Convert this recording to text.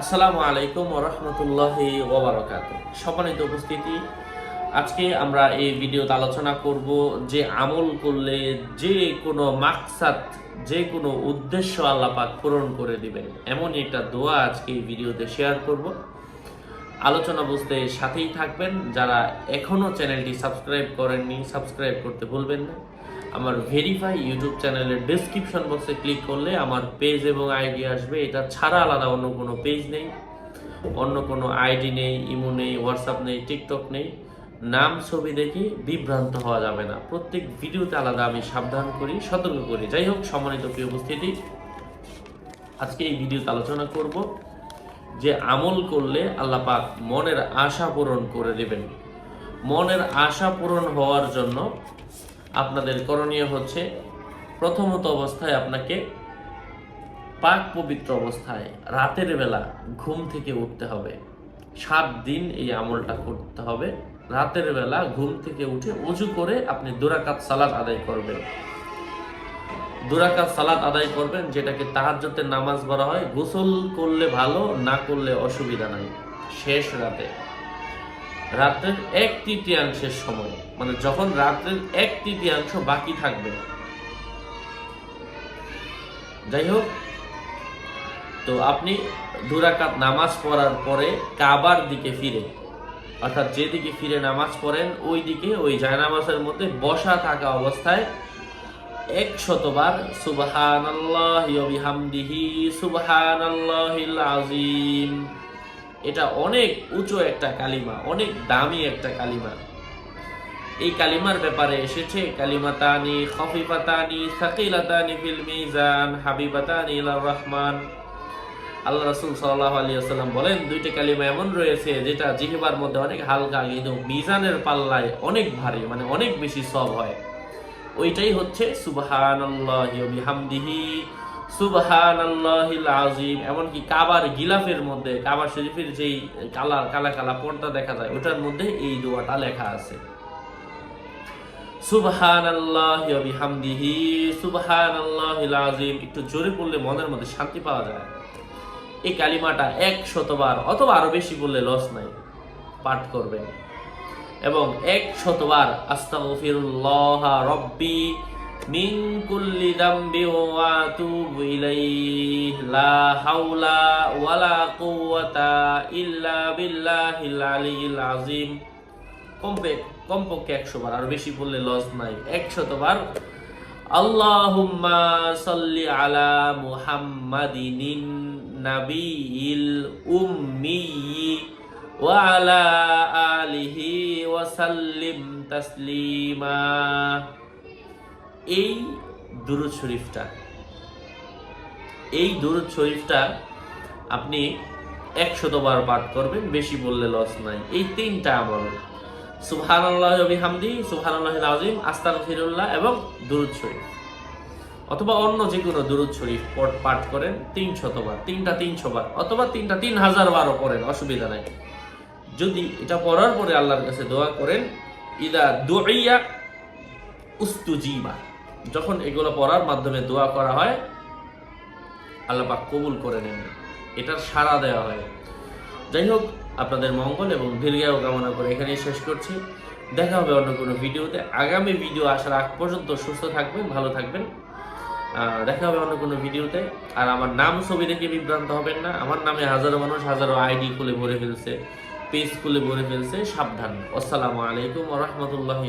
আসসালামু আলাইকুম রহমতুল্লাহি ওবরাকাত সম্মানিত উপস্থিতি, আজকে আমরা এই ভিডিওতে আলোচনা করব যে আমল করলে যে কোনো মাকসাদ, যে কোনো উদ্দেশ্য আল্লাহ পাক পূরণ করে দিবেন। এমন একটা দোয়া আজকে এই ভিডিওতে শেয়ার করব। আলোচনা বুঝতে সাথেই থাকবেন। যারা এখনও চ্যানেলটি সাবস্ক্রাইব করেননি, সাবস্ক্রাইব করতে ভুলবেন না। আমার ভেরিফাই ইউটিউব চ্যানেলের ডেসক্রিপশন বক্সে ক্লিক করলে আমার পেজ এবং আইডি আসবে। এটা ছাড়া আলাদা অন্য কোনো পেজ নেই। অন্য কোনো আইডি নেই ইমো নেই হোয়াটসঅ্যাপ নেই টিকটক নেই। নাম, ছবি দেখে বিভ্রান্ত হওয়া যাবে না। প্রত্যেক ভিডিওতে আলাদা আমি সাবধান করি, সতর্ক করি। যাই হোক, সম্মানিত প্রিয় উপস্থিতি, আজকে এই ভিডিওতে আলোচনা করব যে আমল করলে আল্লাহ পাক মনের আশা পূরণ করে দেবেন। মনের আশা পূরণ হওয়ার জন্য আপনাদের করণীয় হচ্ছে প্রথমত অবস্থায় আপনাকে পাক পবিত্র অবস্থায় রাতের বেলা ঘুম থেকে উঠতে হবে। সাত দিন এই আমলটা করতে হবে। রাতের বেলা ঘুম থেকে উঠে উঁচু করে আপনি দুরাকাত সালাদ আদায় করবেন। দুরাকাত সালাদ আদায় করবেন, যেটাকে তাহাজ্জতের নামাজ বলা হয়। গোসল করলে ভালো, না করলে অসুবিধা নাই। শেষ রাতে। রাতের এক তৃতীয়াংশের সময়। মানে যখন রাতের এক তৃতীয়াংশ বাকি থাকবে। যাই হোক, তো আপনি দুরাকাত নামাজ পড়ার পরে কাবার দিকে ফিরে। অর্থাৎ যেদিকে ফিরে নামাজ পড়েন ওই দিকে ওই জায়নামাজের মধ্যে বসা থাকা অবস্থায় এক শতবার সুবহান আল্লাহ বিহামদিহি সুবহান আজিম এটা অনেক উঁচু একটা কালিমা, অনেক দামি একটা কালিমা। এই কালিমার ব্যাপারে এসেছে, কালিমাতানি খফিফাতানি সাকিলাতানি ফিল মিজান, হাবিবাতানি ইলার রহমান। আল্লাহ রাসূল সাল্লাল্লাহু আলাইহি ওয়াসাল্লাম বলেন, দুইটা কালিমা এমন রয়েছে যেটা জিহবার মধ্যে অনেক হালকা কিন্তু মিজানের পাল্লায় অনেক ভারী মানে অনেক বেশি সব হয়। ওইটাই হচ্ছে সুবহানাল্লাহি ওয়া বিহামদিহি সুবহানাল্লাহিল আজিম এমনকি কাবার গিলাফের মধ্যে শরীফের যেই কালা কালা কালা পর্দা দেখা যায়, ওটার মধ্যে এই দোয়াটা লেখা আছে। সুবহানাল্লাহিল আজিম একটু জোরে পড়লে মনের মধ্যে শান্তি পাওয়া যায়। এই কালিমাটা এক শতবার অথবা আরও বেশি বললে লস নাই, পাঠ করবেন। এবং এক শতবার আস্তাগফিরুল্লাহ রব্বি মিন কুল্লি দামবি ওয়া আতুবু ইলাইহি, লা হাওলা ওয়ালা কুওয়াতা ইল্লা বিল্লাহিল আলিয়্যিল আযীম। কমপে কমপক্ষে একশো বার, আর বেশি বললে লস নাই। একশতবার আল্লাহুম্মা সাল্লি আলা মুহাম্মাদিনিন নাবিয়িল উম্মি ওয়া আলা আলিহি ওয়া সাল্লিম তাসলিমা। এই দুরুদ শরীফটা, এই দুরুদ শরীফটা আপনি একশতবার পাঠ করবেন, বেশি বললে লস নাই। এই তিনটা আমল। সুবহান আল্লাহ হামদি সুবহান আল্লাহ আজিম আস্তান ফিরুল্লাহ এবং দুরুদ শরীফ। অথবা অন্য যে কোনো দুরুদ শরীফ পাঠ করেন তিন শতবার তিনটা তিনশো বার অথবা তিনটা তিন হাজার বারও করেন অসুবিধা নাই। যদি এটা পড়ার পরে আল্লাহর কাছে দোয়া করেন, ইদা দুইয়া উস্তুজিবা যখন এগুলো পড়ার মাধ্যমে দোয়া করা হয়, আল্লাহ পাক কবুল করে নেন। এটার সাড়া দেওয়া হয়। যাই হোক, আপনাদের মঙ্গল এবং দীর্ঘায়ু কামনা করে এখানেই শেষ করছি। দেখা হবে অন্য কোনো ভিডিওতে। আগামী ভিডিও আসার আগ পর্যন্ত সুস্থ থাকবেন, ভালো থাকবেন। দেখা হবে অন্য কোনো ভিডিওতে। আর আমার নাম ছবি দেখে বিভ্রান্ত হবেন না। আমার নামে হাজারো মানুষ হাজারো আইডি খুলে ভরে ফেলছে, পেজ খুলে ভরে ফেলছে। সাবধান। আসসালামু আলাইকুম রহমতুল্লাহি